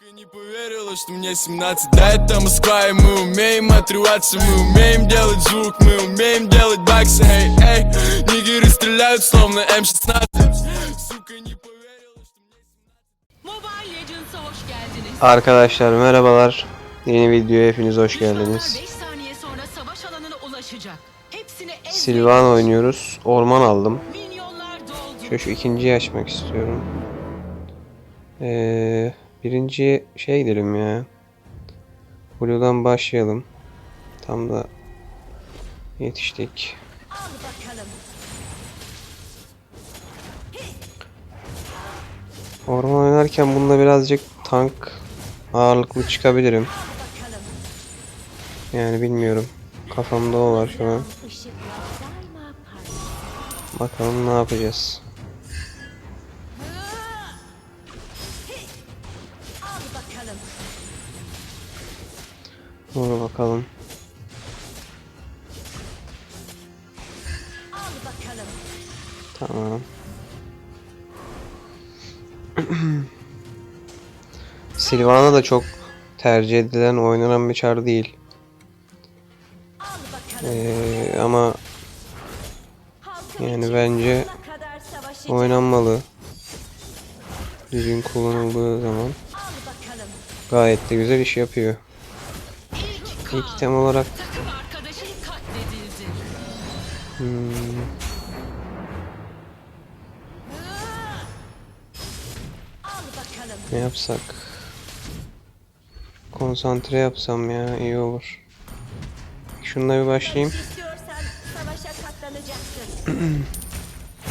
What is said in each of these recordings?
Сука, не поверила, что мне 17 Да, это Москва, и мы умеем отрываться Мы умеем делать звук, мы умеем делать баксы Эй, эй, нигеры стреляют, словно М-16 Сука, не поверила, что мне Mobile Legends'a hoş geldiniz. Arkadaşlar merhabalar. Yeni videoya hepiniz hoş Düşmanlar geldiniz. 5 saniye sonra savaş alanına ulaşacak. Hepsini ezmeye Silvan çalışın. oynuyoruz. Orman aldım. Minyonlar doldu. Şöyle şu ikinciyi açmak istiyorum. Ee, birinci şey gidelim ya. Blue'dan başlayalım. Tam da yetiştik. Orman oynarken bunda birazcık tank ağırlıklı çıkabilirim. Yani bilmiyorum. Kafamda o var şu an. Bakalım ne yapacağız. Bakalım. Al bakalım. Tamam. Silvana da çok tercih edilen, oynanan bir çar değil. Ee, ama yani bence oynanmalı. Düzgün kullanıldığı zaman gayet de güzel iş yapıyor. İlk kan. İlk tem olarak hmm, ne yapsak? Konsantre yapsam ya iyi olur. Şununla bir başlayayım.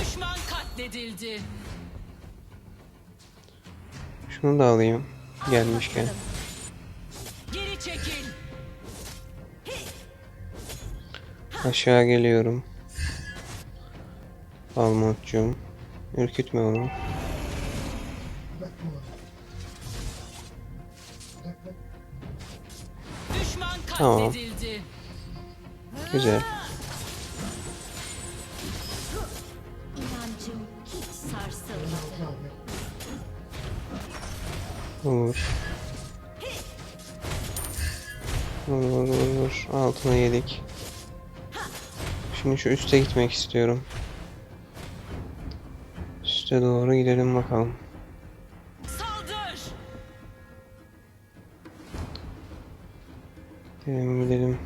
Düşman katledildi. Şunu da alayım. Gelmişken. Aşağı geliyorum. Almutcuğum. Ürkütme onu. Tamam. Güzel. Vur vur vur vur. Altına yedik. Şimdi şu üste gitmek istiyorum. Üste doğru gidelim bakalım. Saldır. Gidelim gidelim.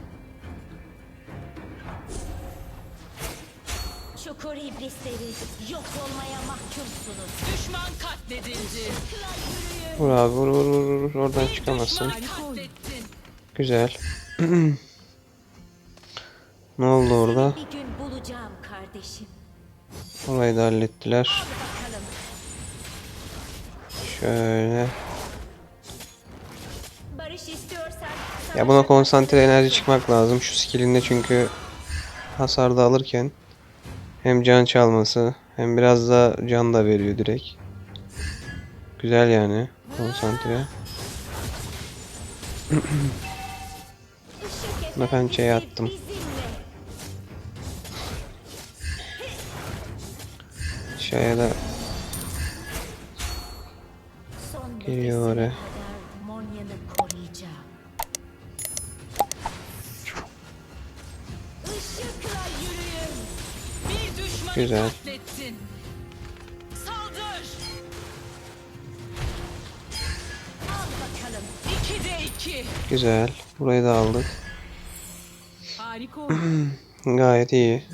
Çukur iblisleri yok olmaya mahkumsunuz. Düşman katledildi. Vur abi vur vur vur vur. Oradan çıkamazsın. Güzel. ne oldu orada? Bir gün bulacağım kardeşim. Orayı da hallettiler. Şöyle. Ya buna konsantre enerji çıkmak lazım. Şu skillinde çünkü hasarda alırken hem can çalması hem biraz da can da veriyor direkt. Güzel yani konsantre. Buna pençeye attım. Aşağıya da geliyor oraya. Güzel. Güzel. Burayı da aldık. Harika. Gayet iyi.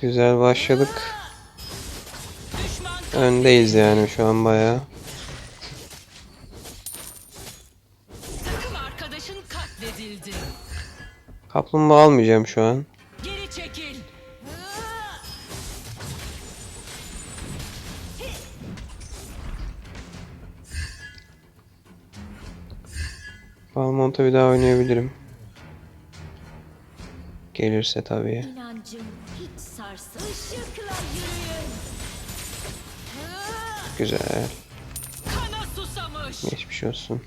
Güzel başladık. Öndeyiz yani şu an bayağı. Kaplumbağa almayacağım şu an. Geri çekil. Balmont'a bir daha oynayabilirim. Gelirse tabii. İnancım hiç sarsın. Işıkla yürüyün. Güzel. Kana susamış. Geçmiş olsun.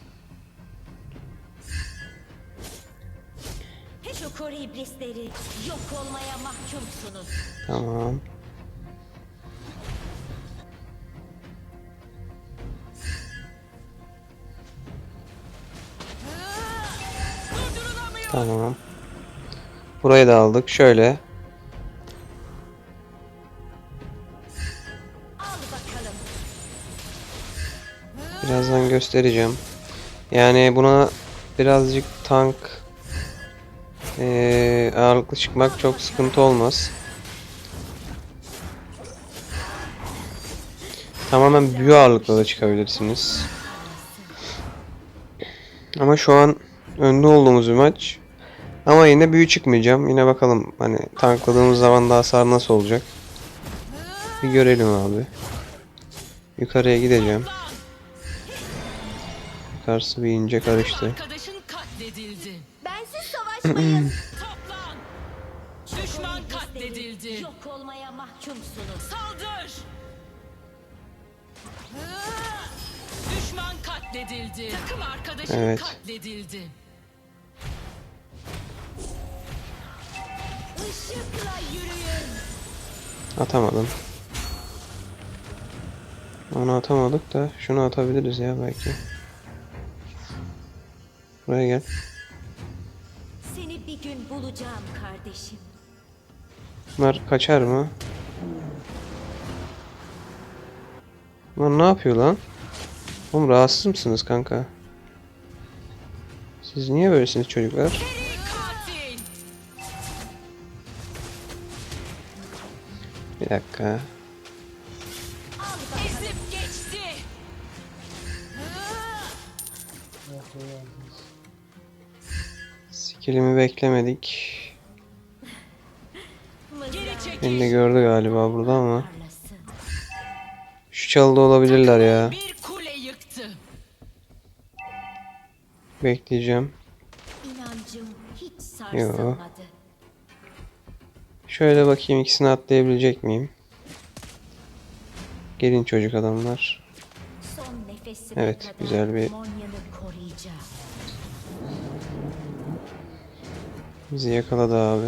Şokor iblisleri yok olmaya mahkumsunuz. Tamam. Tamam. Burayı da aldık. Şöyle göstereceğim. Yani buna birazcık tank eee, ağırlıklı çıkmak çok sıkıntı olmaz. Tamamen büyü ağırlıkla da çıkabilirsiniz. Ama şu an önde olduğumuz bir maç. Ama yine büyü çıkmayacağım. Yine bakalım hani tankladığımız zaman da hasar nasıl olacak. Bir görelim abi. Yukarıya gideceğim. Yukarısı bir ince karıştı. Arkadaşın katledildi. Bensiz savaşmayın. Toplan. Düşman katledildi. Yok olmaya mahkumsunuz. Saldır. Düşman katledildi. Takım arkadaşın Evet. katledildi. Işıkla yürüyün. Atamadım. Onu atamadık da şunu atabiliriz ya belki. Buraya gel. Seni bir gün bulacağım kardeşim. Bunlar kaçar mı? Bunlar ne yapıyor lan? Oğlum rahatsız mısınız kanka? Siz niye böylesiniz çocuklar? Bir dakika. Skillimi beklemedik. Beni de gördü galiba burada ama. Şu çalıda olabilirler ya. Bekleyeceğim. Sarsılmadı. Şöyle bakayım ikisini atlayabilecek miyim? Gelin çocuk adamlar. Evet, güzel bir- Bizi yakaladı abi.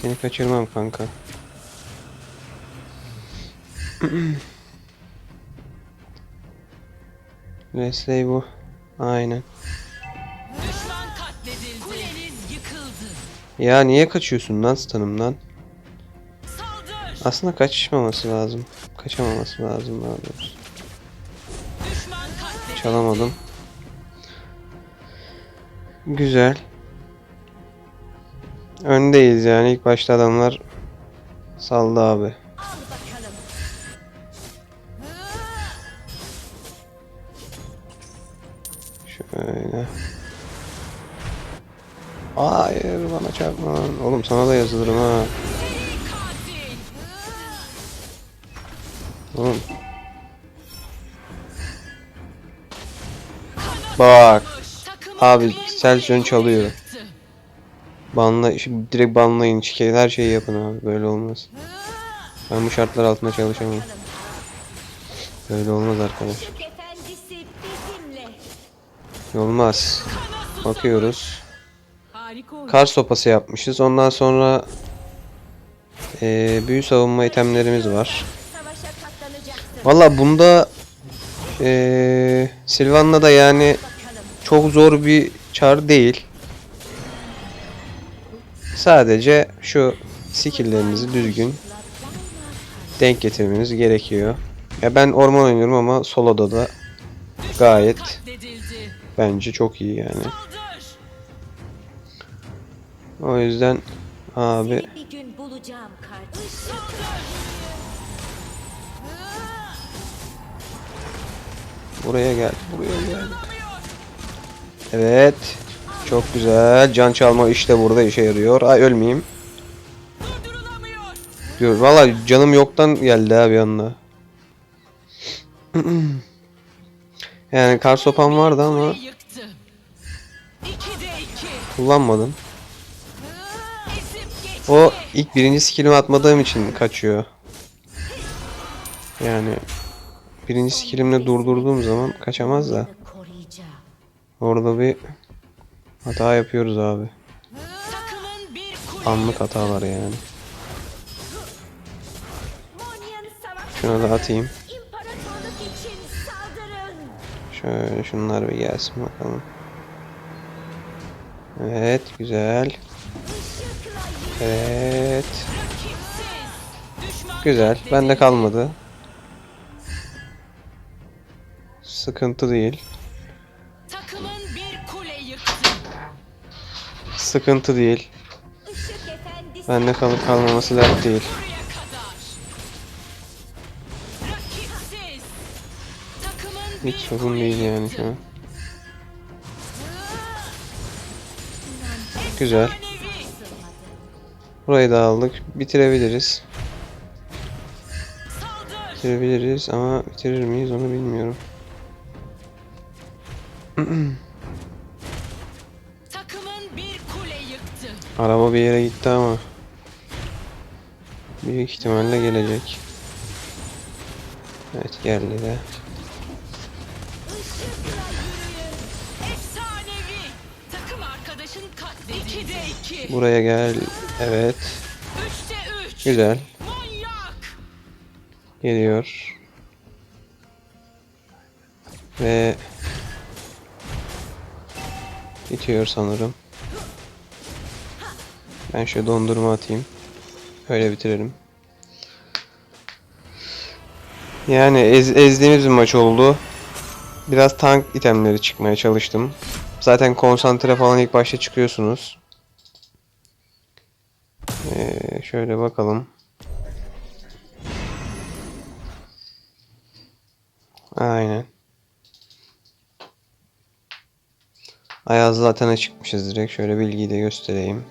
Seni kaçırmam kanka. Wesley bu. Aynen. Ya niye kaçıyorsun lan stunımdan? Aslında kaçışmaması lazım. Kaçamaması lazım daha doğrusu. Çalamadım. Güzel. Öndeyiz yani. İlk başta adamlar saldı abi. Şöyle. Hayır bana çarpma. Oğlum sana da yazılırım ha. Oğlum. Bak. Abi, bir Selçuk'un kule çalıyor. yıktı. Banla, direkt banlayın. Şike, her şeyi yapın abi. Böyle olmaz. Ben bu şartlar altında çalışamam. Böyle olmaz arkadaş. Olmaz. Bakıyoruz. Kar sopası yapmışız. Ondan sonra eee büyü savunma itemlerimiz var. Valla bunda eee Sylvan'la da yani çok zor bir çar değil. Sadece şu skill'lerinizi düzgün denk getirmeniz gerekiyor. Ya ben orman oynuyorum ama soloda da gayet bence çok iyi yani. O yüzden abi buraya gel. Buraya gel. Evet. Çok güzel. Can çalma işte burada işe yarıyor. Ay ölmeyeyim. Diyor. Valla canım yoktan geldi abi yanına. yani kar sopam vardı ama kullanmadım. O ilk birinci skillimi atmadığım için kaçıyor. Yani birinci skillimle durdurduğum zaman kaçamaz da. Orada bir hata yapıyoruz abi. Anlık hatalar yani. Şuna da atayım. Şöyle şunlar bir gelsin bakalım. Evet güzel. Evet. Güzel. Bende kalmadı. Sıkıntı değil. Sıkıntı değil. Bende kalıp kalmaması dert değil. Hiç sorun değil yani şu an. Güzel. Burayı da aldık. Bitirebiliriz. Bitirebiliriz ama bitirir miyiz onu bilmiyorum. Araba bir yere gitti ama büyük ihtimalle gelecek. Evet geldi de. Efsanevi. Takım arkadaşın katledildi. 2'de 2. Buraya gel. Evet. 3'te 3. Güzel. Geliyor. Ve bitiyor sanırım. Ben şöyle dondurma atayım. Öyle bitirelim. Yani ez- ezdiğimiz bir maç oldu. Biraz tank itemleri çıkmaya çalıştım. Zaten konsantre falan ilk başta çıkıyorsunuz. Ee, şöyle bakalım. Aynen. Ayaz zaten çıkmışız direkt. Şöyle bilgiyi de göstereyim.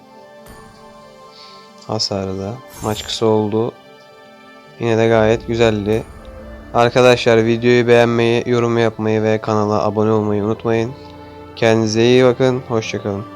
Hasarı da. Maç kısa oldu. Yine de gayet güzeldi. Arkadaşlar videoyu beğenmeyi, yorum yapmayı ve kanala abone olmayı unutmayın. Kendinize iyi bakın. Hoşçakalın.